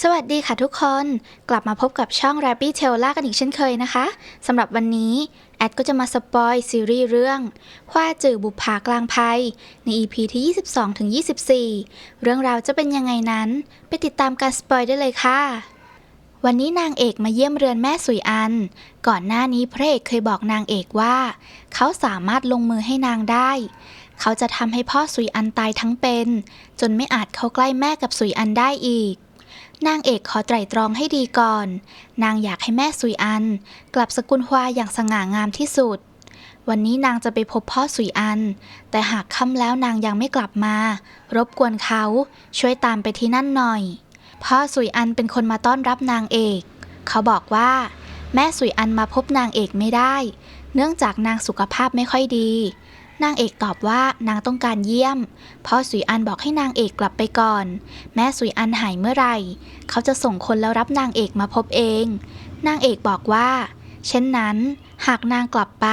สวัสดีค่ะทุกคน กลับมาพบกับช่อง r a b b i t t a i l ล่ากันอีกเช่นเคยนะคะสำหรับวันนี้ แอดก็จะมาสปอยซีรีส์เรื่องคว้าจือบุปผากลางภัย ใน EP ที่ 22ถึง24 เรื่องราวจะเป็นยังไงนั้น ไปติดตามการสปอยได้เลยค่ะ วันนี้นางเอกมาเยี่ยมเรือนแม่สุยอัน ก่อนหน้านี้พระเอกเคยบอกนางเอกว่า เขาสามารถลงมือให้นางได้ เขาจะทำให้พ่อสุยอันตายทั้งเป็น จนไม่อาจเข้าใกล้แม่กับสุยอันได้อีก นางเอกขอไตร่ตรองให้ดีก่อน นางอยากให้แม่สุยอัน กลับสกุลฮวาอย่างสง่างามที่สุด วันนี้นางจะไปพบพ่อสุยอัน แต่หากค่ำแล้วนางยังไม่กลับมา รบกวนเขาช่วยตามไปที่นั่นหน่อย พ่อสุยอันเป็นคนมาต้อนรับนางเอก เขาบอกว่า แม่สุยอันมาพบนางเอกไม่ได้ เนื่องจากนางสุขภาพไม่ค่อยดี นางเอกตอบว่านางต้องการเยี่ยม พ่อสุยอันบอกให้นางเอกกลับไปก่อน แม่สุยอันหายเมื่อไหร่ เขาจะส่งคนแล้วรับนางเอกมาพบเอง นางเอกบอกว่า เช่นนั้น หากนางกลับไป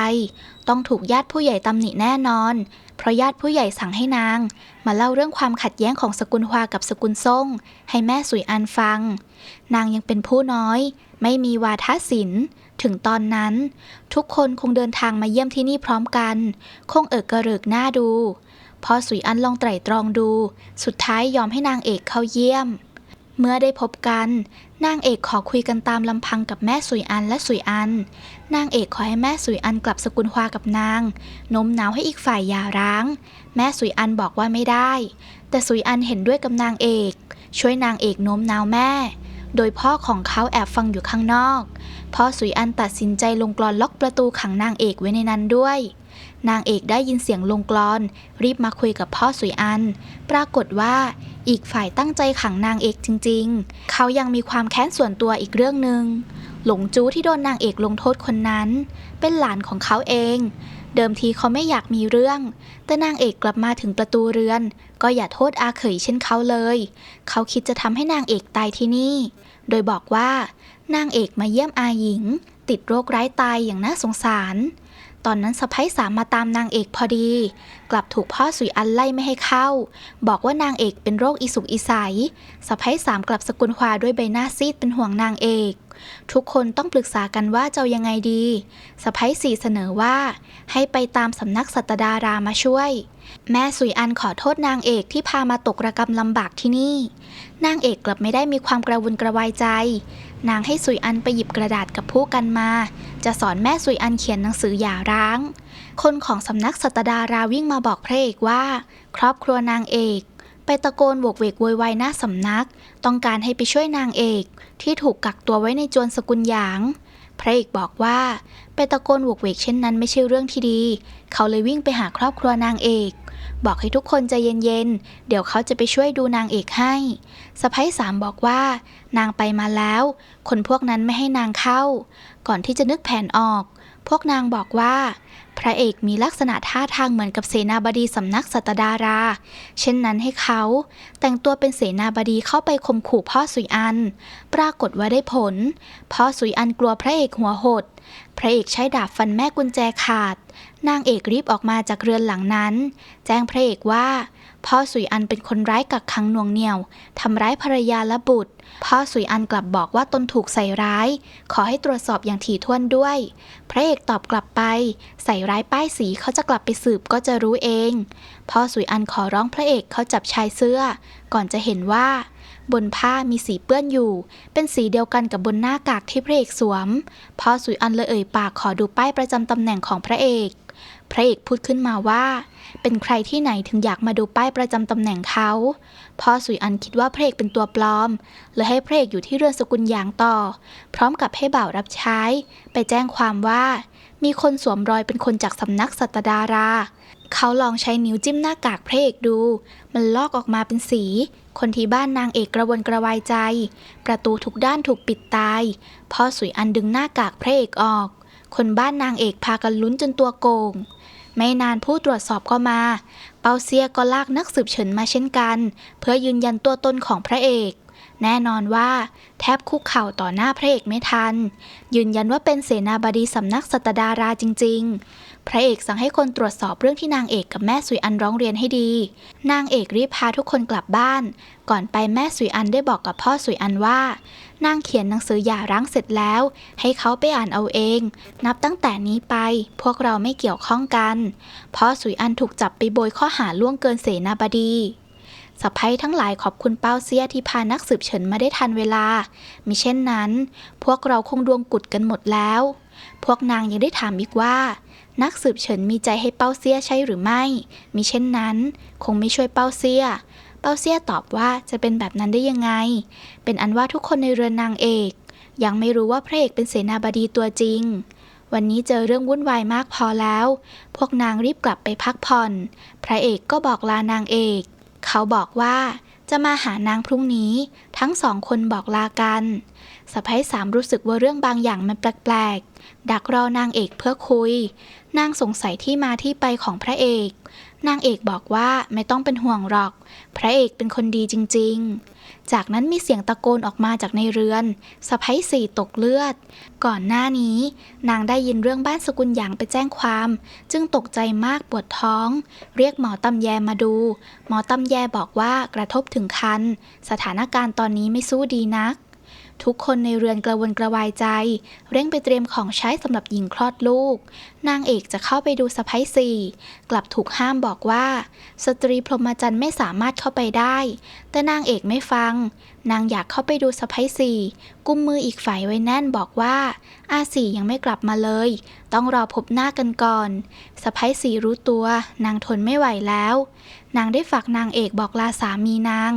ต้องถูกญาติผู้ใหญ่ตำหนิแน่นอน เพราะญาติผู้ใหญ่สั่งให้นาง มาเล่าเรื่องความขัดแย้งของสกุลฮวากับสกุลซ่ง ให้แม่สุยอันฟัง นางยังเป็นผู้น้อย ไม่มีวาทศิลป์ ถึงตอนนั้น ทุกคนคงเดินทางมาเยี่ยมที่นี่พร้อมกัน คงเอิกกระเริกหน้าดู พอสุยอันลองไตร่ตรองดู สุดท้ายยอมให้นางเอกเข้าเยี่ยม เมื่อได้พบกัน นางเอกขอคุยกันตามลำพังกับแม่สุยอันและสุยอัน นางเอกขอให้แม่สุยอันกลับสกุลฮวากับนางโน้มน้าวให้อีกฝ่ายหย่าร้าง แม่สุยอันบอกว่าไม่ได้ แต่สุยอันเห็นด้วยกับนางเอก ช่วยนางเอกโน้มน้าวแม่ โดยพ่อของเขาแอบฟังอยู่ข้างนอก พ่อสุยอันตัดสินใจลงกลอนล็อกประตูขังนางเอกไว้ในนั้นด้วย นางเอกได้ยินเสียงลงกลอน รีบมาคุยกับพ่อสุยอัน ปรากฏว่าอีกฝ่ายตั้งใจขังนางเอกจริงๆ เขายังมีความแค้นส่วนตัวอีกเรื่องหนึ่งหลงจู้ที่โดนนางเอกลงโทษคนนั้น เป็นหลานของเขาเอง เดิมทีเขาไม่อยากมีเรื่อง แต่นางเอกกลับมาถึงประตูเรือน ก็อย่าโทษอาเขยเช่นเขาเลย เขาคิดจะทำให้นางเอกตายที่นี่ โดยบอกว่านางเอกมาเยี่ยมอาหญิง ติดโรคร้ายตายอย่างน่าสงสาร ตอนนั้นสะพ้ยสามมาตามนางเอกพอดี กลับถูกพ่อสุยอันไล่ไม่ให้เข้า บอกว่านางเอกเป็นโรคอีสุกอีใสสะพ้ยสามกลับสกุลควาด้วยใบหน้าซีดเป็นห่วงนางเอก ทุกคนต้องปรึกษากันว่าจะเอยังไงดีสะพ้ยสี่เสนอว่า ให้ไปตามสำนักสัตดารามาช่วย แม่สุยอันขอโทษนางเอกที่พามาตกระกรรมลำบากที่นี่ นางเอกกลับไม่ได้มีความกระวนกระวายใจ นางให้สุยอันไปหยิบกระดาษกับผู้กันมา จะสอนแม่สุยอันเขียนหนังสือหย่าร้าง คนของสำนักสัตดาราวิ่งมาบอกพระเอกว่า ครอบครัวนางเอก ไปตะโกนโวกเวกโวยวายหน้าสำนัก ต้องการให้ไปช่วยนางเอก ที่ถูกกักตัวไว้ในจวนสกุลหยาง พระเอกบอกว่า ไปตะโกนโวกเวกเช่นนั้นไม่ใช่เรื่องที่ดี เขาเลยวิ่งไปหาครอบครัวนางเอก บอกให้ทุกคนใจเย็นๆ เดี๋ยวเขาจะไปช่วยดูนางเอกให้สะพ้ยสามบอกว่า นางไปมาแล้ว คนพวกนั้นไม่ให้นางเข้า ก่อนที่จะนึกแผนออก พวกนางบอกว่า พระเอกมีลักษณะท่าทางเหมือนกับเสนาบดีสำนักสัตดารา เช่นนั้นให้เขา แต่งตัวเป็นเสนาบดีเข้าไปข่มขู่พ่อสุยอัน ปรากฏว่าได้ผล พ่อสุยอันกลัวพระเอกหัวหด พระเอกใช้ดาบฟันแม่กุญแจขาด นางเอกรีบออกมาจากเรือนหลังนั้น แจ้งพระเอกว่า พ่อสุยอันเป็นคนร้ายกักขังหน่วงเหนี่ยวทำร้ายภรรยาและบุตร พ่อสุยอันกลับบอกว่าตนถูกใส่ร้าย ขอให้ตรวจสอบอย่างถี่ถ้วนด้วย พระเอกตอบกลับไป ใส่ร้ายป้ายสีเขาจะกลับไปสืบก็จะรู้เอง พ่อสุยอันขอร้องพระเอกเขาจับชายเสื้อ ก่อนจะเห็นว่าบนผ้ามีสีเปื้อนอยู่ เป็นสีเดียวกันกับบนหน้ากากที่พระเอกสวมพ่อสุยอันเลยเอ่ยปากขอดูป้ายประจำตำแหน่งของพระเอก พระเอกพูดขึ้นมาว่า เป็นใครที่ไหนถึงอยากมาดูป้ายประจำตำแหน่งเขาพ่อสุยอันคิดว่าพระเอกเป็นตัวปลอมเลยให้พระเอกอยู่ที่เรือนสกุลหยางต่อ พร้อมกับให้บ่าวรับใช้ ไปแจ้งความว่า มีคนสวมรอยเป็นคนจากสำนักสัตดารา เขาลองใช้นิ้วจิ้มหน้ากากพระเอกดู มันลอกออกมาเป็นสี คนที่บ้านนางเอกกระวนกระวายใจ ประตูทุกด้านถูกปิดตายพ่อสุยอันดึงหน้ากากพระเอกออก คนบ้านนางเอกพากันลุ้นจนตัวโกง ไม่นานผู้ตรวจสอบก็มา เปาเซียก็ลากนักสืบเฉินมาเช่นกัน เพื่อยืนยันตัวตนของพระเอก แน่นอนว่าแทบคุกเข่าต่อหน้าพระเอกไม่ทัน ยืนยันว่าเป็นเสนาบดีสำนักสัตดาราจริง ๆ พระเอกสั่งให้คนตรวจสอบเรื่องที่นางเอกกับแม่สุยอันร้องเรียนให้ดี นางเอกรีบพาทุกคนกลับบ้าน ก่อนไปแม่สุยอันได้บอกกับพ่อสุยอันว่า นางเขียนหนังสือหย่าร้างเสร็จแล้ว ให้เขาไปอ่านเอาเอง นับตั้งแต่นี้ไป พวกเราไม่เกี่ยวข้องกันพ่อสุยอันถูกจับไปโบยข้อหาล่วงเกินเสนาบดี สะพ้ยทั้งหลายขอบคุณเป้าเสียที่พานักสืบเฉินมาได้ทันเวลา มิเช่นนั้น พวกเราคงดวงกุดกันหมดแล้ว พวกนางยังได้ถามอีกว่า นักสืบเฉินมีใจให้เป้าเสียใช่หรือไม่ มิเช่นนั้น คงไม่ช่วยเป้าเสียเป้าเสียตอบว่าจะเป็นแบบนั้นได้ยังไง เป็นอันว่าทุกคนในเรือนนางเอก ยังไม่รู้ว่าพระเอกเป็นเสนาบดีตัวจริง วันนี้เจอเรื่องวุ่นวายมากพอแล้ว พวกนางรีบกลับไปพักผ่อน พระเอกก็บอกลานางเอก เขาบอกว่าจะมาหานางพรุ่งนี้ ทั้งสองคนบอกลากันสะพ้ยสามรู้สึกว่าเรื่องบางอย่างมันแปลกๆ ดักรอนางเอกเพื่อคุย นางสงสัยที่มาที่ไปของพระเอก นางเอกบอกว่าไม่ต้องเป็นห่วงหรอก พระเอกเป็นคนดีจริง ๆ จากนั้นมีเสียงตะโกนออกมาจากในเรือนสะพ้ยสี่ตกเลือด ก่อนหน้านี้ นางได้ยินเรื่องบ้านสกุลหยางไปแจ้งความ จึงตกใจมากปวดท้อง เรียกหมอตำแยมาดู หมอตำแยบอกว่ากระทบถึงคัน สถานการณ์ตอนนี้ไม่สู้ดีนัก ทุกคนในเรือนกระวนกระวายใจ เร่งไปเตรียมของใช้สำหรับหญิงคลอดลูก นางเอกจะเข้าไปดูสะพ้ยสี่กลับถูกห้ามบอกว่า สตรีพรหมจรรย์ไม่สามารถเข้าไปได้ แต่นางเอกไม่ฟัง นางอยากเข้าไปดูสะพ้ยสี่กุมมืออีกฝ่ายไว้แน่นบอกว่า อาสี่ยังไม่กลับมาเลย ต้องรอพบหน้ากันก่อนสะพ้ยสี่รู้ตัว นางทนไม่ไหวแล้ว นางได้ฝากนางเอกบอกลาสามีนาง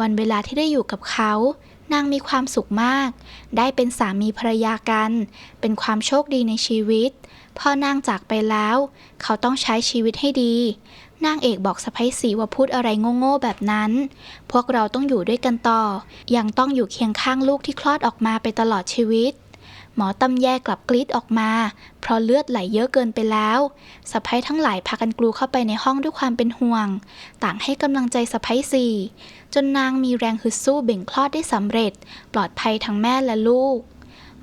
วันเวลาที่ได้อยู่กับเขา นางมีความสุขมาก ได้เป็นสามีภรรยากัน เป็นความโชคดีในชีวิต พอนางจากไปแล้ว เขาต้องใช้ชีวิตให้ดี นางเอกบอกสะพ้ยสีว่าพูดอะไรโง่ๆแบบนั้น พวกเราต้องอยู่ด้วยกันต่อ ยังต้องอยู่เคียงข้างลูกที่คลอดออกมาไปตลอดชีวิต หมอตำแยกลับกรีดออกมา เพราะเลือดไหลเยอะเกินไปแล้วสะพ้ยทั้งหลายพากันกลูเข้าไปในห้องด้วยความเป็นห่วง ต่างให้กำลังใจสะพ้ยสี่ จนนางมีแรงฮึดสู้เบ่งคลอดได้สำเร็จ ปลอดภัยทั้งแม่และลูก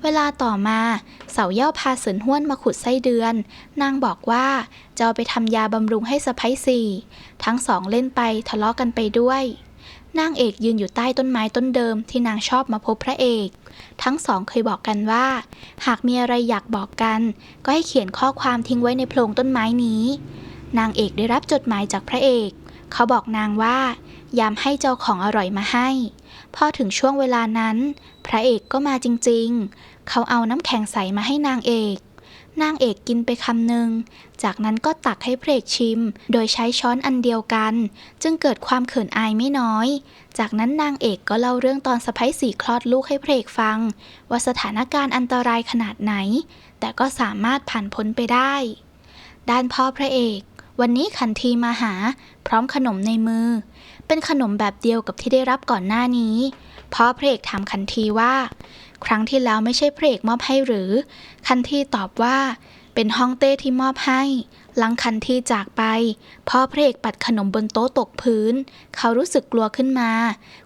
เวลาต่อมาเสาเย่าพาเสินห้วนมาขุดไส้เดือน นางบอกว่าจะเอาไปทำยาบำรุงให้สะพ้ยสี่ ทั้งสองเล่นไปทะเลาะกันไปด้วยนางเอกยืนอยู่ใต้ต้นไม้ต้นเดิมที่นางชอบมาพบพระเอก ทั้งสองเคยบอกกันว่า หากมีอะไรอยากบอกกัน ก็ให้เขียนข้อความทิ้งไว้ในโพรงต้นไม้นี้ นางเอกได้รับจดหมายจากพระเอก เขาบอกนางว่ายามให้เจ้าของอร่อยมาให้ พอถึงช่วงเวลานั้น พระเอกก็มาจริงๆ เขาเอาน้ำแข็งใสมาให้นางเอก นางเอกกินไปคำหนึ่ง จากนั้นก็ตักให้พระเอกชิม โดยใช้ช้อนอันเดียวกัน จึงเกิดความเขินอายไม่น้อย จากนั้นนางเอกก็เล่าเรื่องตอนสะพ้ยสี่คลอดลูกให้พระเอกฟัง ว่าสถานการณ์อันตรายขนาดไหน แต่ก็สามารถผ่านพ้นไปได้ ด้านพ่อพระเอก วันนี้ขันทีมาหา พร้อมขนมในมือ เป็นขนมแบบเดียวกับที่ได้รับก่อนหน้านี้พ่อพระเอกถามขันทีว่า ครั้งที่แล้วไม่ใช่พระเอกมอบให้หรือคันทีตอบว่า เป็นฮ่องเต้ที่มอบให้ หลังคันทีจากไปพ่อพระเอกปัดขนมบนโต๊ะตกพื้น เขารู้สึกกลัวขึ้นมา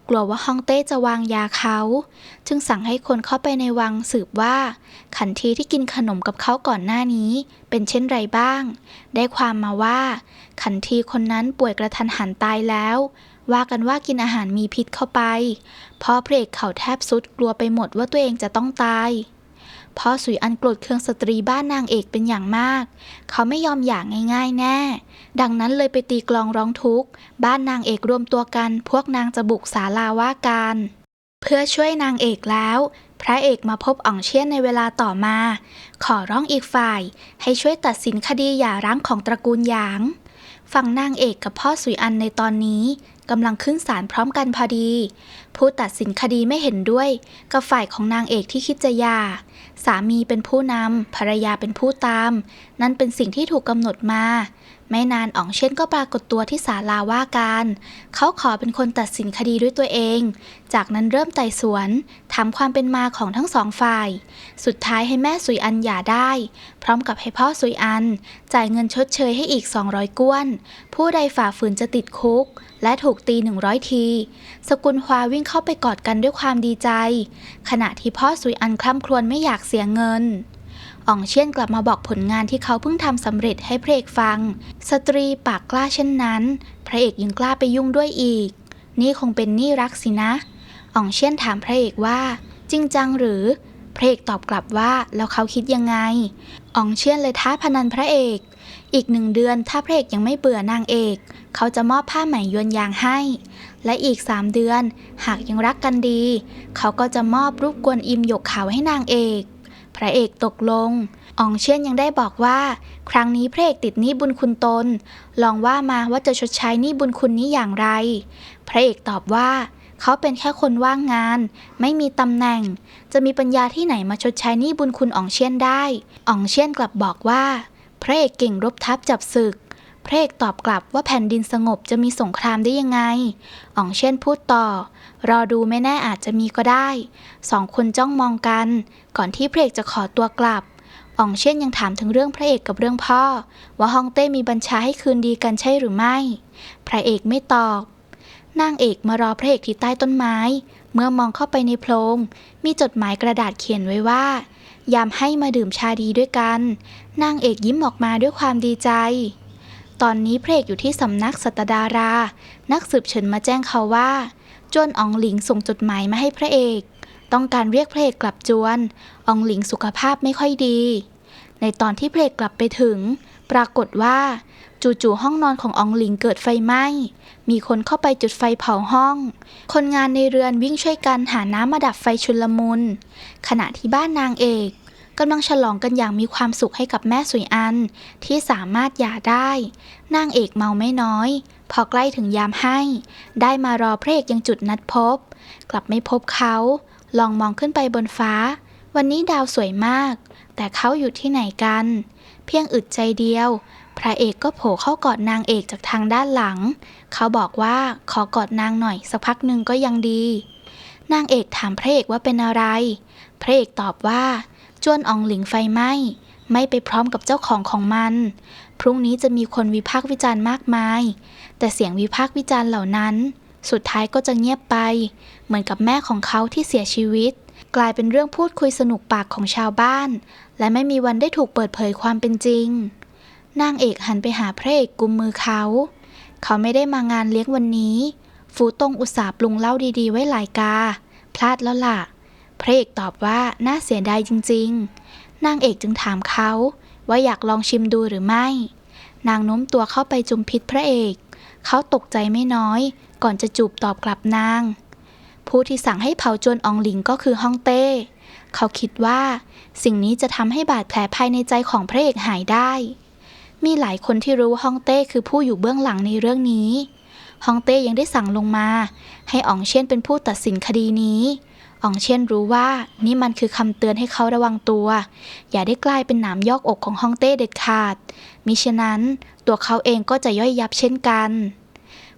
กลัวว่าฮ่องเต้จะวางยาเขา จึงสั่งให้คนเข้าไปในวังสืบว่า ขันทีที่กินขนมกับเขาก่อนหน้านี้ เป็นเช่นไรบ้าง ได้ความมาว่า ขันทีคนนั้นป่วยกระทันหันตายแล้ว ว่ากันว่ากินอาหารมีพิษเข้าไปพ่อพระเอกเขาแทบสุดกลัวไปหมดว่าตัวเองจะต้องตาย พ่อสุยอันโกรธเคืองสตรีบ้านนางเอกเป็นอย่างมาก เขาไม่ยอมอย่างง่าย ๆ แน่ ดังนั้นเลยไปตีกลองร้องทุกข์ บ้านนางเอกรวมตัวกัน พวกนางจะบุกศาลาว่าการ เพื่อช่วยนางเอกแล้ว พระเอกมาพบอ่องเชี่ยนในเวลาต่อมา ขอร้องอีกฝ่าย ให้ช่วยตัดสินคดีหย่าร้างของตระกูลหยาง ฝั่งนางเอกกับพ่อสุยอันในตอนนี้ กำลังขึ้นศาลพร้อมกันพอดี ผู้ตัดสินคดีไม่เห็นด้วย กับฝ่ายของนางเอกที่คิดจะหย่า สามีเป็นผู้นำภรรยาเป็นผู้ตาม นั่นเป็นสิ่งที่ถูกกำหนดมา ไม่นานอ๋องเช่นก็ปรากฏตัวที่ศาลาว่าการ เขาขอเป็นคนตัดสินคดีด้วยตัวเอง จากนั้นเริ่มไต่สวน ถามความเป็นมาของทั้งสองฝ่าย สุดท้ายให้แม่สุยอันหย่าได้ พร้อมกับให้พ่อสุยอัน จ่ายเงินชดเชยให้อีก 200 ก้วน ผู้ใดฝ่าฝืนจะติดคุก และถูกตี100ที สกุลควาวิ่งเข้าไปกอดกันด้วยความดีใจ ขณะที่พ่อสุยอันคล่ำครวญไม่อยากเสียเงินอ่องเชียนกลับมาบอกผลงานที่เขาเพิ่งทำสำเร็จให้พระเอกฟัง สตรีปากกล้าเช่นนั้น พระเอกยังกล้าไปยุ่งด้วยอีก นี่คงเป็นนี้รักสินะอ่องเชียนถามพระเอกว่า จริงจังหรือ พระเอกตอบกลับว่าแล้วเขาคิดยังไงอ่องเชียนเลยท้าพนันพระเอก อีกหนึ่งเดือนถ้าพระเอกยังไม่เบื่อนางเอก เขาจะมอบผ้าไหมยวนยางให้ และอีกสามเดือน หากยังรักกันดี เขาก็จะมอบรูปกวนอิมหยกขาวให้นางเอก พระเอกตกลงอองเชียนยังได้บอกว่า ครั้งนี้พระเอกติดหนี้บุญคุณตน ลองว่ามาว่าจะชดใช้หนี้บุญคุณนี้อย่างไร พระเอกตอบว่า เขาเป็นแค่คนว่างงาน ไม่มีตำแหน่ง จะมีปัญญาที่ไหนมาชดใช้หนี้บุญคุณอองเชียนได้อองเชียนกลับบอกว่า พระเอกเก่งรบทัพจับศึก พระเอกตอบกลับว่าแผ่นดินสงบจะมีสงครามได้ยังไงอ่องเช่นพูดต่อ รอดูไม่แน่อาจจะมีก็ได้ สองคนจ้องมองกัน ก่อนที่พระเอกจะขอตัวกลับอ่องเช่นยังถามถึงเรื่องพระเอกกับเรื่องพ่อ ว่าฮองเต้มีบัญชาให้คืนดีกันใช่หรือไม่ พระเอกไม่ตอบ นางเอกมารอพระเอกที่ใต้ต้นไม้ เมื่อมองเข้าไปในโพรง มีจดหมายกระดาษเขียนไว้ว่า ยามให้มาดื่มชาดีด้วยกัน นางเอกยิ้มออกมาด้วยความดีใจ ตอนนี้พระเอกอยู่ที่สำนักสัตดารา นักสืบเฉินมาแจ้งเขาว่า จวนอองหลิงส่งจดหมายมาให้พระเอก ต้องการเรียกพระเอกกลับจวนอองหลิงสุขภาพไม่ค่อยดี ในตอนที่พระเอกกลับไปถึง ปรากฏว่า จู่ๆห้องนอนของอองหลิงเกิดไฟไหม้ มีคนเข้าไปจุดไฟเผาห้อง คนงานในเรือนวิ่งช่วยกันหาน้ำมาดับไฟชุลมุน ขณะที่บ้านนางเอกกำลังฉลองกันอย่างมีความสุขให้กับแม่สุยอัน ที่สามารถหย่าได้ นางเอกเมาไม่น้อย พอใกล้ถึงยามให้ ได้มารอพระเอกยังจุดนัดพบ กลับไม่พบเขา ลองมองขึ้นไปบนฟ้า วันนี้ดาวสวยมาก แต่เขาอยู่ที่ไหนกัน เพียงอึดใจเดียว พระเอกก็โผล่เข้ากอดนางเอกจากทางด้านหลัง เขาบอกว่าขอกอดนางหน่อยสักพักหนึ่งก็ยังดี นางเอกถามพระเอกว่าเป็นอะไร พระเอกตอบว่า จวนอองหลิงไฟไหม้ไม่ไปพร้อมกับเจ้าของของมัน พรุ่งนี้จะมีคนวิพากษ์วิจารณ์มากมาย แต่เสียงวิพากษ์วิจารณ์เหล่านั้น สุดท้ายก็จะเงียบไป เหมือนกับแม่ของเขาที่เสียชีวิต กลายเป็นเรื่องพูดคุยสนุกปากของชาวบ้าน และไม่มีวันได้ถูกเปิดเผยความเป็นจริง นางเอกหันไปหาพระเอกกุมมือเขา เขาไม่ได้มางานเลี้ยงวันนี้ ฟูตงอุตส่าห์ปรุงเหล้าดีๆ ไว้หลายกา พลาดแล้วล่ะ พระเอกตอบว่าน่าเสียดายจริง ๆ นางเอกจึงถามเขา ว่าอยากลองชิมดูหรือไม่ นางโน้มตัวเข้าไปจุมพิษพระเอก เขาตกใจไม่น้อย ก่อนจะจูบตอบกลับนาง ผู้ที่สั่งให้เผาจวนอองหลิงก็คือฮ่องเต้ เขาคิดว่า สิ่งนี้จะทำให้บาดแผลภายในใจของพระเอกหายได้ มีหลายคนที่รู้ว่าฮ่องเต้คือผู้อยู่เบื้องหลังในเรื่องนี้ฮ่องเต้ยังได้สั่งลงมา ให้อ๋องเช่นเป็นผู้ตัดสินคดีนี้อ๋องเช่นรู้ว่านี่มันคือคำเตือนให้เขาระวังตัว อย่าได้กลายเป็นหนามยอกอกของฮ่องเต้เด็ดขาดมิฉะนั้นตัวเขาเองก็จะย่อยยับเช่นกัน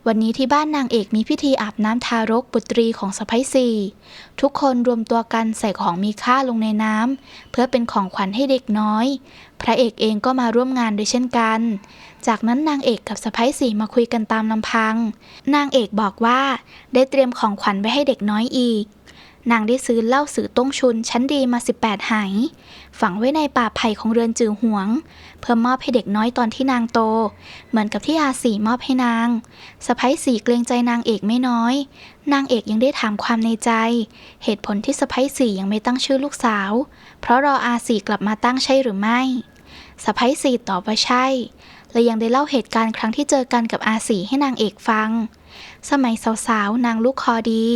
วันนี้ที่บ้านนางเอกมีพิธีอาบน้ำทารกบุตรีของสะพ้ยสี่ทุกคนรวมตัวกันใส่ของมีค่าลงในน้ำเพื่อเป็นของขวัญให้เด็กน้อย พระเอกเองก็มาร่วมงานด้วยเช่นกัน จากนั้นนางเอกกับสะพ้ยสี่มาคุยกันตามลำพัง นางเอกบอกว่าได้เตรียมของขวัญไว้ให้เด็กน้อยอีก นางได้ซื้อเหล้าสือต้งชุนชั้นดีมา 18ไหาย ฝังไว้ในป่าไผ่ของเรือนจือหวง เพื่อมอบให้เด็กน้อยตอนที่นางโต เหมือนกับที่อาสีมอบให้นางสะพ้ยสีเกรงใจนางเอกไม่น้อย นางเอกยังได้ถามความในใจ เหตุผลที่สะพ้ยสียังไม่ตั้งชื่อลูกสาว เพราะรออาสีกลับมาตั้งใช่หรือไม่สะพ้ยสีตอบว่าใช่ และยังได้เล่าเหตุการณ์ครั้งที่เจอกันกับอาสีให้นางเอกฟัง สมัยสาวๆ นางลูกคอดี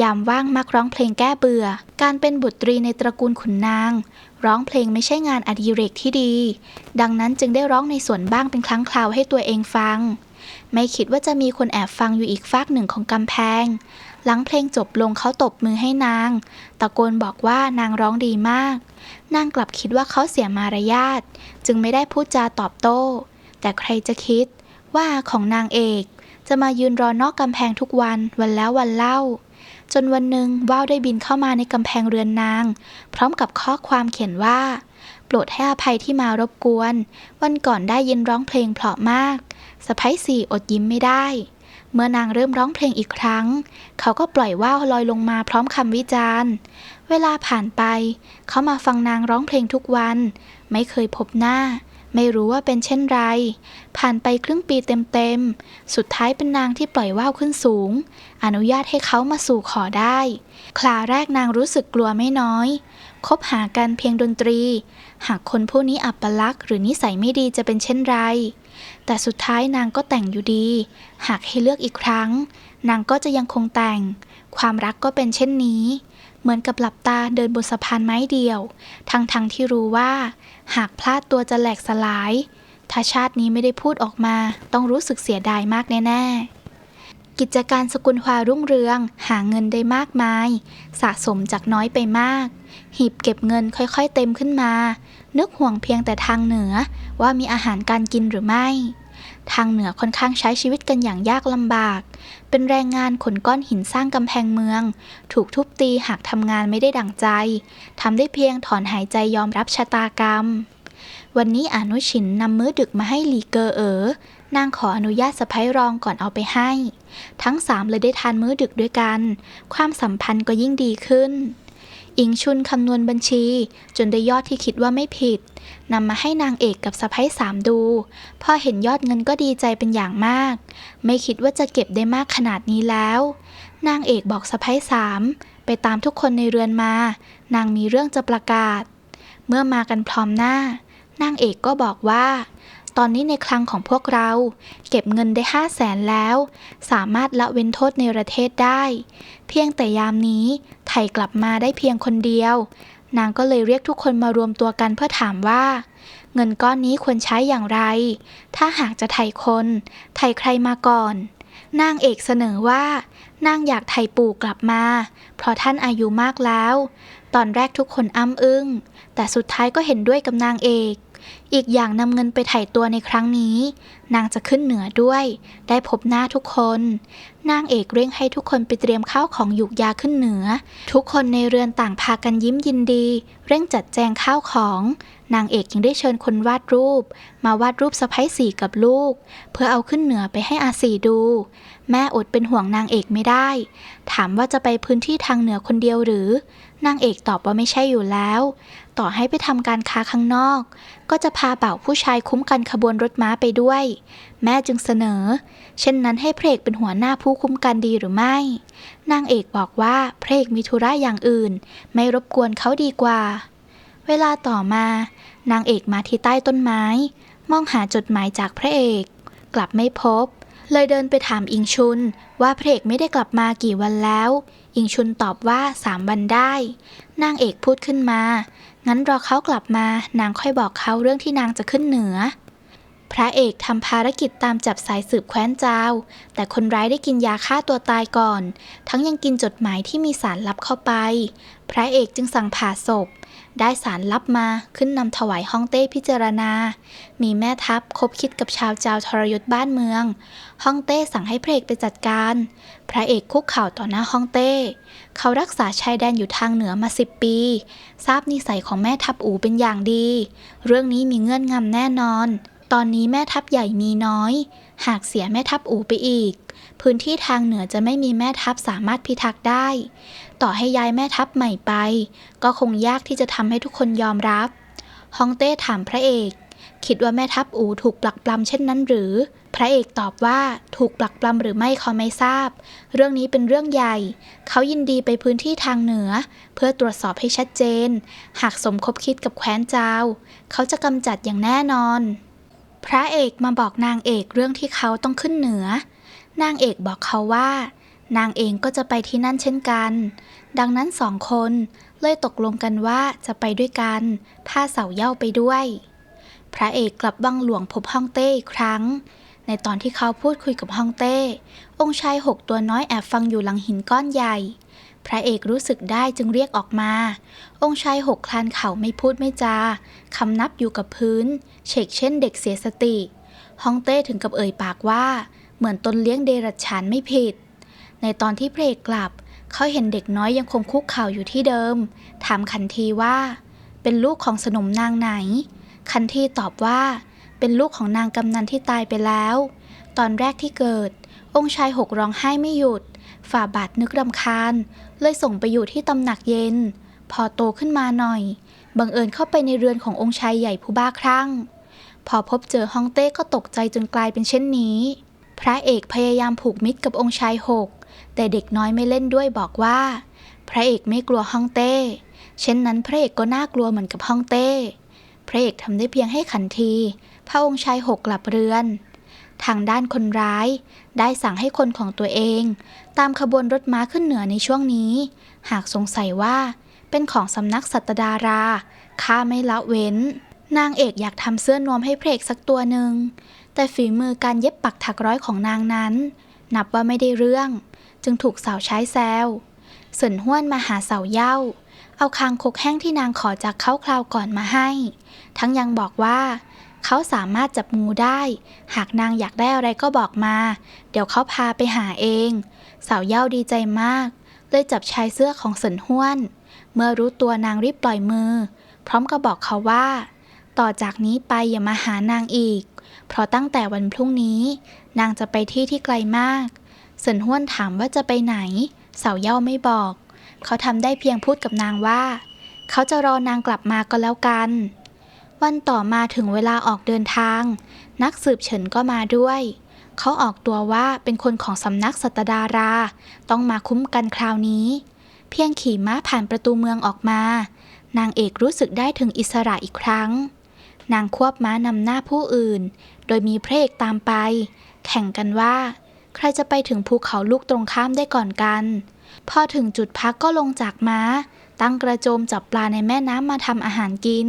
ยามว่างมักร้องเพลงแก้เบื่อ การเป็นบุตรีในตระกูลขุนนาง ร้องเพลงไม่ใช่งานอดิเรกที่ดี ดังนั้นจึงได้ร้องในส่วนบ้างเป็นครั้งคราวให้ตัวเองฟัง ไม่คิดว่าจะมีคนแอบฟังอยู่อีกฟากหนึ่งของกำแพง หลังเพลงจบลงเขาตบมือให้นาง ตะโกนบอกว่านางร้องดีมาก นางกลับคิดว่าเขาเสียมารยาท จึงไม่ได้พูดจาตอบโต้ แต่ใครจะคิดว่าของนางเอกจะมายืนรอนอกกำแพงทุกวันวันแล้ววันเล่า จนวันหนึ่งว่าวได้บินเข้ามาในกำแพงเรือนนาง พร้อมกับข้อความเขียนว่า โปรดให้อภัยที่มารบกวน วันก่อนได้ยินร้องเพลงเพราะมากสะพ้ยสี่อดยิ้มไม่ได้ เมื่อนางเริ่มร้องเพลงอีกครั้ง เขาก็ปล่อยว่าวลอยลงมาพร้อมคำวิจารณ์ เวลาผ่านไป เขามาฟังนางร้องเพลงทุกวัน ไม่เคยพบหน้า ไม่รู้ว่าเป็นเช่นไร ผ่านไปครึ่งปีเต็มๆ สุดท้ายเป็นนางที่ปล่อยว่าวขึ้นสูง อนุญาตให้เขามาสู่ขอได้ คลาแรกนางรู้สึกกลัวไม่น้อย คบหากันเพียงดนตรี หากคนผู้นี้อัปลักษณ์หรือนิสัยไม่ดีจะเป็นเช่นไร แต่สุดท้ายนางก็แต่งอยู่ดี หากให้เลือกอีกครั้ง นางก็จะยังคงแต่ง ความรักก็เป็นเช่นนี้ เหมือนกับหลับตาเดินบนสะพานไม้เดียว ทั้งๆทที่รู้ว่า หากพลาดตัวจะแหลกสลาย ถ้าชาตินี้ไม่ได้พูดออกมา ต้องรู้สึกเสียดายมากแน่ๆ กิจการสกุลควารุ่งเรือง หาเงินได้มากมาย สะสมจากน้อยไปมาก หีบเก็บเงินค่อยๆเต็มขึ้นมา นึกห่วงเพียงแต่ทางเหนือว่ามีอาหารการกินหรือไม่ ทางเหนือค่อนข้างใช้ชีวิตกันอย่างยากลำบาก เป็นแรงงานขนก้อนหินสร้างกำแพงเมือง ถูกทุบตีหากทำงานไม่ได้ดั่งใจ ทำได้เพียงถอนหายใจยอมรับชะตากรรม วันนี้อนุชินนำมื้อดึกมาให้ลีเกอเอ๋อนางขออนุญาตสะพ้ยรองก่อนเอาไปให้ ทั้งสามเลยได้ทานมื้อดึกด้วยกัน ความสัมพันธ์ก็ยิ่งดีขึ้น อิงชุนคำนวณบัญชี จนได้ยอดที่คิดว่าไม่ผิดนำมาให้นางเอกกับสะพ้ยสามดู พอเห็นยอดเงินก็ดีใจเป็นอย่างมาก ไม่คิดว่าจะเก็บได้มากขนาดนี้แล้ว นางเอกบอกสะพ้ยสามไปตามทุกคนในเรือนมา นางมีเรื่องจะประกาศ เมื่อมากันพร้อมหน้า นางเอกก็บอกว่า ตอนนี้ในคลังของพวกเรา เก็บเงินได้ห้าแสนแล้ว สามารถละเว้นโทษในประเทศได้ เพียงแต่ยามนี้ไถ่กลับมาได้เพียงคนเดียว นางก็เลยเรียกทุกคนมารวมตัวกันเพื่อถามว่า เงินก้อนนี้ควรใช้อย่างไร ถ้าหากจะไถ่คนไถ่ใครมาก่อน นางเอกเสนอว่านางอยากไถ่ปู่กลับมา เพราะท่านอายุมากแล้ว ตอนแรกทุกคนอ้ำอึง้งแต่สุดท้ายก็เห็นด้วยกับนางเอก อีกอย่างนำเงินไปไถ่ตัวในครั้งนี้ นางจะขึ้นเหนือด้วย ได้พบหน้าทุกคน นางเอกเร่งให้ทุกคนไปเตรียมข้าวของหยุกยาขึ้นเหนือ ทุกคนในเรือนต่างพากันยิ้มยินดี เร่งจัดแจงข้าวของ นางเอกยังได้เชิญคนวาดรูป มาวาดรูปสะพ้ยสีกับลูก เพื่อเอาขึ้นเหนือไปให้อาสีดู แม่อดเป็นห่วงนางเอกไม่ได้ ถามว่าจะไปพื้นที่ทางเหนือคนเดียวหรือ นางเอกตอบว่าไม่ใช่อยู่แล้ว ต่อให้ไปทำการค้าข้างนอก ก็จะพาเบ่าวผู้ชายคุ้มกันขบวนรถม้าไปด้วย แม่จึงเสนอ เช่นนั้นให้พระเอกเป็นหัวหน้าผู้คุ้มกันดีหรือไม่ นางเอกบอกว่าพระเอกมีธุระอย่างอื่น ไม่รบกวนเขาดีกว่า เวลาต่อมา นางเอกมาที่ใต้ต้นไม้ มองหาจดหมายจากพระเอก กลับไม่พบ เลยเดินไปถามอิงชุน ว่าพระเอกไม่ได้กลับมากี่วันแล้ว อิงชุนตอบว่าสามวันได้ นางเอกพูดขึ้นมา งั้นรอเขากลับมานางค่อยบอกเขาเรื่องที่นางจะขึ้นเหนือ พระเอกทำภารกิจตามจับสายสืบแคว้นเจ้าแต่คนร้ายได้กินยาฆ่าตัวตายก่อน ทั้งยังกินจดหมายที่มีสารลับเข้าไป พระเอกจึงสั่งผ่าศพ ได้สารลับมาขึ้นนำถวายฮ่องเต้พิจารณา มีแม่ทัพคบคิดกับชาวเจ้าทรยศบ้านเมืองฮ่องเต้สั่งให้พระเอกไปจัดการ พระเอกคุกเข่าต่อหน้าฮ่องเต้ เขารักษาชายแดนอยู่ทางเหนือมาสิบปี ทราบนิสัยของแม่ทัพอูเป็นอย่างดี เรื่องนี้มีเงื่อนงำแน่นอน ตอนนี้แม่ทัพใหญ่มีน้อย หากเสียแม่ทัพอูไปอีก พื้นที่ทางเหนือจะไม่มีแม่ทัพสามารถพิทักษ์ได้ ต่อให้ย้ายแม่ทัพใหม่ไป ก็คงยากที่จะทำให้ทุกคนยอมรับ ฮองเต้ถามพระเอก คิดว่าแม่ทัพอูถูกปลักปลำเช่นนั้นหรือ พระเอกตอบว่าถูกปลักปลำหรือไม่เขาไม่ทราบ เรื่องนี้เป็นเรื่องใหญ่ เขายินดีไปพื้นที่ทางเหนือ เพื่อตรวจสอบให้ชัดเจน หากสมคบคิดกับแคว้นเจ้าเขาจะกำจัดอย่างแน่นอน พระเอกมาบอกนางเอกเรื่องที่เขาต้องขึ้นเหนือ นางเอกบอกเขาว่า นางเองก็จะไปที่นั่นเช่นกัน ดังนั้นสองคนเลยตกลงกันว่าจะไปด้วยกัน พาเสาเย้าไปด้วย พระเอกกลับวังหลวงพบฮ่องเต้อีกครั้ง ในตอนที่เขาพูดคุยกับฮ่องเต้ องค์ชายหกตัวน้อยแอบฟังอยู่หลังหินก้อนใหญ่ พระเอกรู้สึกได้จึงเรียกออกมา องค์ชายหกคลานเข่าไม่พูดไม่จาคำนับอยู่กับพื้นเฉกเช่นเด็กเสียสติฮ่องเต้ถึงกับเอ่ยปากว่า เหมือนตนเลี้ยงเดรัจฉานไม่ผิด ในตอนที่พระเอกกลับ เขาเห็นเด็กน้อยยังคงคุกเข่าอยู่ที่เดิม ถามขันทีว่า เป็นลูกของสนมนางไหนขันทีตอบว่า เป็นลูกของนางกำนันที่ตายไปแล้ว ตอนแรกที่เกิด องค์ชายหกร้องไห้ไม่หยุด ฝ่าบาทนึกรำคาญ เลยส่งไปอยู่ที่ตำหนักเย็น พอโตขึ้นมาหน่อยบังเอิญเข้าไปในเรือนขององค์ชายใหญ่ผู้บ้าคลั่ง พอพบเจอฮ่องเต้ก็ตกใจจนกลายเป็นเช่นนี้ พระเอกพยายามผูกมิตรกับองค์ชายหก แต่เด็กน้อยไม่เล่นด้วยบอกว่า พระเอกไม่กลัวฮ่องเต้ เช่นนั้นพระเอกก็น่ากลัวเหมือนกับฮ่องเต้ พระเอกทำได้เพียงให้ขันที พระองค์ชายหกกลับเรือน ทางด้านคนร้าย ได้สั่งให้คนของตัวเอง ตามขบวนรถม้าขึ้นเหนือในช่วงนี้ หากสงสัยว่า เป็นของสำนักสัตดาราข้าไม่ละเว้นนางเอกอยากทำเสื้อนวมให้พระเอกสักตัวหนึ่งแต่ฝีมือการเย็บปักถักร้อยของนางนั้น นับว่าไม่ได้เรื่อง จึงถูกสาวใช้แซวเสินห้วนมาหาสาวเย้า เอาคางคกแห้งที่นางขอจากเขาคราวก่อนมาให้ ทั้งยังบอกว่าเขาสามารถจับงูได้ หากนางอยากได้อะไรก็บอกมา เดี๋ยวเขาพาไปหาเอง สาวเย้าดีใจมาก เลยจับชายเสื้อของสินห้วน เมื่อรู้ตัวนางรีบปล่อยมือ พร้อมกับบอกเขาว่า ต่อจากนี้ไปอย่ามาหานางอีก เพราะตั้งแต่วันพรุ่งนี้ นางจะไปที่ที่ไกลมากเสินห้วนถามว่าจะไปไหน เสาเย้าไม่บอก เขาทำได้เพียงพูดกับนางว่า เขาจะรอนางกลับมาก็แล้วกัน วันต่อมาถึงเวลาออกเดินทาง นักสืบเฉินก็มาด้วย เขาออกตัวว่าเป็นคนของสำนักสัตดารา ต้องมาคุ้มกันคราวนี้ เพียงขี่ม้าผ่านประตูเมืองออกมา นางเอกรู้สึกได้ถึงอิสระอีกครั้ง นางควบม้านำหน้าผู้อื่น โดยมีพระเอกตามไป แข่งกันว่า ใครจะไปถึงภูเขาลูกตรงข้ามได้ก่อนกัน พอถึงจุดพักก็ลงจากม้า ตั้งกระโจมจับปลาในแม่น้ำมาทำอาหารกิน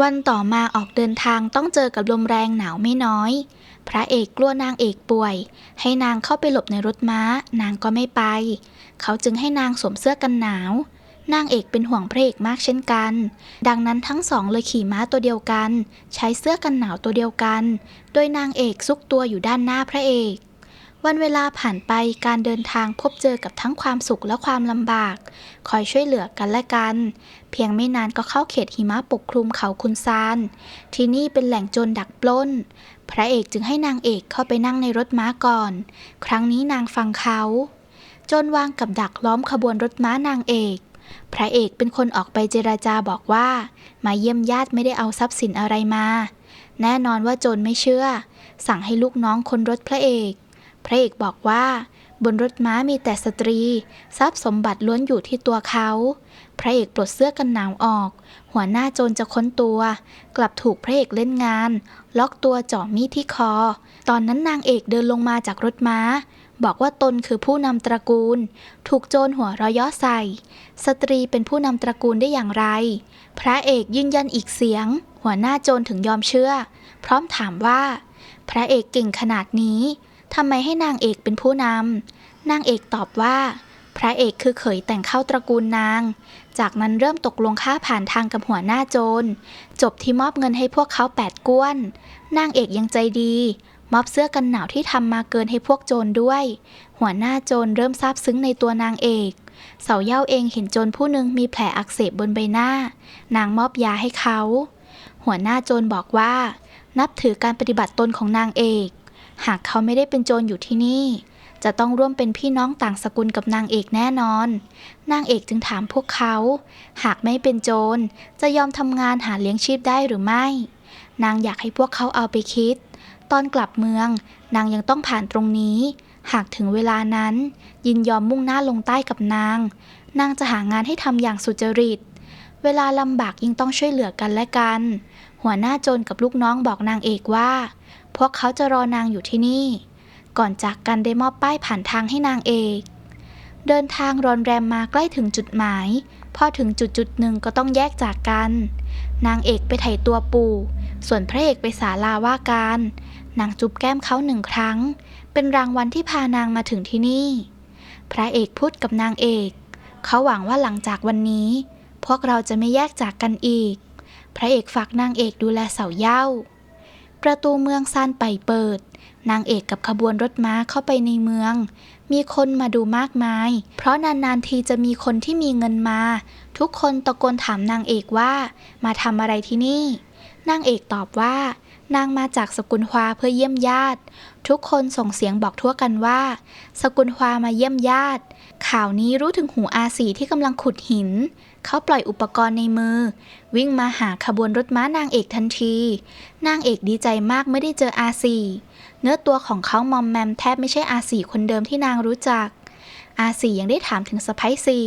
วันต่อมาออกเดินทางต้องเจอกับลมแรงหนาวไม่น้อย พระเอกกลัวนางเอกป่วย ให้นางเข้าไปหลบในรถม้า นางก็ไม่ไป เขาจึงให้นางสวมเสื้อกันหนาว นางเอกเป็นห่วงพระเอกมากเช่นกัน ดังนั้นทั้งสองเลยขี่ม้าตัวเดียวกัน ใช้เสื้อกันหนาวตัวเดียวกัน โดยนางเอกซุกตัวอยู่ด้านหน้าพระเอก วันเวลาผ่านไปการเดินทางพบเจอกับทั้งความสุขและความลำบาก คอยช่วยเหลือกันและกัน เพียงไม่นานก็เข้าเขตหิมะปกคลุมเขาคุนซาน ที่นี่เป็นแหล่งโจรดักปล้น พระเอกจึงให้นางเอกเข้าไปนั่งในรถม้าก่อน ครั้งนี้นางฟังเขาจรวางกับดักล้อมขบวนรถม้านางเอก พระเอกเป็นคนออกไปเจราจาบอกว่า มาเยี่ยมญาติไม่ได้เอาทรัพย์สินอะไรมา แน่นอนว่าโจรไม่เชื่อ สั่งให้ลูกน้องคนรถพระเอก พระเอกบอกว่า บนรถม้ามีแต่สตรี ทรัพย์สมบัติล้วนอยู่ที่ตัวเขา พระเอกปลดเสื้อกันหนาวออก หัวหน้าโจรจะค้นตัว กลับถูกพระเอกเล่นงาน ล็อกตัวจ่อมีดที่คอ ตอนนั้นนางเอกเดินลงมาจากรถม้า บอกว่าตนคือผู้นำตระกูล ถูกโจรหัวเร้อยอใส่ สตรีเป็นผู้นำตระกูลได้อย่างไร พระเอกยืนยันอีกเสียง หัวหน้าโจรถึงยอมเชื่อ พร้อมถามว่า พระเอกเก่งขนาดนี้ทำไมให้นางเอกเป็นผู้นำนางเอกตอบว่า พระเอกคือเขยแต่งเข้าตระกูลนาง จากนั้นเริ่มตกลงค่าผ่านทางกับหัวหน้าโจร จบที่มอบเงินให้พวกเขาแปดก้วน นางเอกยังใจดี มอบเสื้อกันหนาวที่ทำมาเกินให้พวกโจรด้วย หัวหน้าโจรเริ่มซาบซึ้งในตัวนางเอก เสาเย่าเองเห็นโจรผู้หนึ่งมีแผลอักเสบบนใบหน้า นางมอบยาให้เขา หัวหน้าโจรบอกว่า นับถือการปฏิบัติตนของนางเอก หากเขาไม่ได้เป็นโจรอยู่ที่นี่ จะต้องร่วมเป็นพี่น้องต่างสกุลกับนางเอกแน่นอน นางเอกจึงถามพวกเขา หากไม่เป็นโจรจะยอมทำงานหาเลี้ยงชีพได้หรือไม่ นางอยากให้พวกเขาเอาไปคิด ตอนกลับเมือง นางยังต้องผ่านตรงนี้ หากถึงเวลานั้น ยินยอมมุ่งหน้าลงใต้กับนาง นางจะหางานให้ทำอย่างสุจริต เวลาลำบากยิ่งต้องช่วยเหลือกันและกัน หัวหน้าโจรกับลูกน้องบอกนางเอกว่า พวกเขาจะรอนางอยู่ที่นี่ ก่อนจากกันได้มอบป้ายผ่านทางให้นางเอก เดินทางรอนแรมมาใกล้ถึงจุดหมาย พอถึงจุดจุดหนึ่งก็ต้องแยกจากกัน นางเอกไปไถ่ตัวปู่ส่วนพระเอกไปศาลาว่าการ นางจุบแก้มเขาหนึ่งครั้ง เป็นรางวัลที่พานางมาถึงที่นี่ พระเอกพูดกับนางเอก เขาหวังว่าหลังจากวันนี้ พวกเราจะไม่แยกจากกันอีก พระเอกฝากนางเอกดูแลเสาเย้า ประตูเมืองซานไปเปิด นางเอกกับขบวนรถม้าเข้าไปในเมือง มีคนมาดูมากมาย เพราะนานๆทีจะมีคนที่มีเงินมา ทุกคนตะโกนถามนางเอกว่า มาทำอะไรที่นี่ นางเอกตอบว่า นางมาจากสกุลฮวาเพื่อเยี่ยมญาติ ทุกคนส่งเสียงบอกทั่วกันว่า สกุลฮวามาเยี่ยมญาติ ข่าวนี้รู้ถึงหูอาสีที่กำลังขุดหิน เขาปล่อยอุปกรณ์ในมือ วิ่งมาหาขบวนรถม้านางเอกทันที นางเอกดีใจมากไม่ได้เจออาสีเนื้อตัวของเขามอมแมมแทบไม่ใช่อาสีคนเดิมที่นางรู้จัก อาสียังได้ถามถึงสะพ้ายสี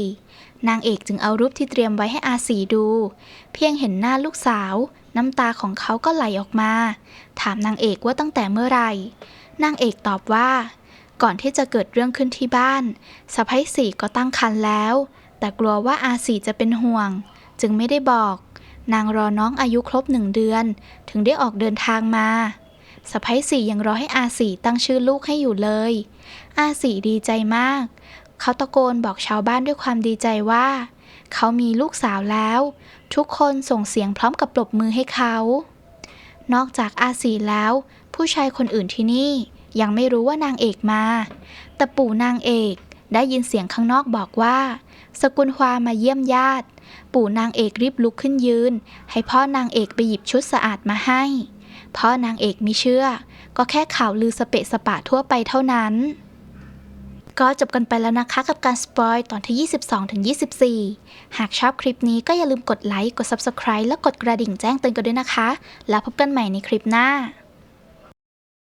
นางเอกจึงเอารูปที่เตรียมไว้ให้อาสีดู เพียงเห็นหน้าลูกสาว น้ำตาของเขาก็ไหลออกมา ถามนางเอกว่าตั้งแต่เมื่อไหร่ นางเอกตอบว่า ก่อนที่จะเกิดเรื่องขึ้นที่บ้านสะพ้ยสีก็ตั้งครรภ์แล้ว แต่กลัวว่าอาสีจะเป็นห่วง จึงไม่ได้บอก นางรอน้องอายุครบหนึ่งเดือน ถึงได้ออกเดินทางมาสะพ้ยสียังรอให้อาสีตั้งชื่อลูกให้อยู่เลย อาสีดีใจมาก เขาตะโกนบอกชาวบ้านด้วยความดีใจว่า เขามีลูกสาวแล้ว ทุกคนส่งเสียงพร้อมกับปรบมือให้เขา นอกจากอาสีแล้ว ผู้ชายคนอื่นที่นี่ยังไม่รู้ว่านางเอกมา แต่ปู่นางเอกได้ยินเสียงข้างนอกบอกว่า สกุลฮวามาเยี่ยมญาติ ปู่นางเอกรีบลุกขึ้นยืน ให้พ่อนางเอกไปหยิบชุดสะอาดมาให้ พ่อนางเอกไม่เชื่อ ก็แค่ข่าวลือสเปะสปะทั่วไปเท่านั้น ก็จบกันไปแล้วนะคะกับการสปอยตอนที่ 22ถึง24 หากชอบคลิปนี้ก็อย่าลืมกดไลค์ กด Subscribe และกดกระดิ่งแจ้งเตือนกันด้วยนะคะ แล้วพบกันใหม่ในคลิปหน้า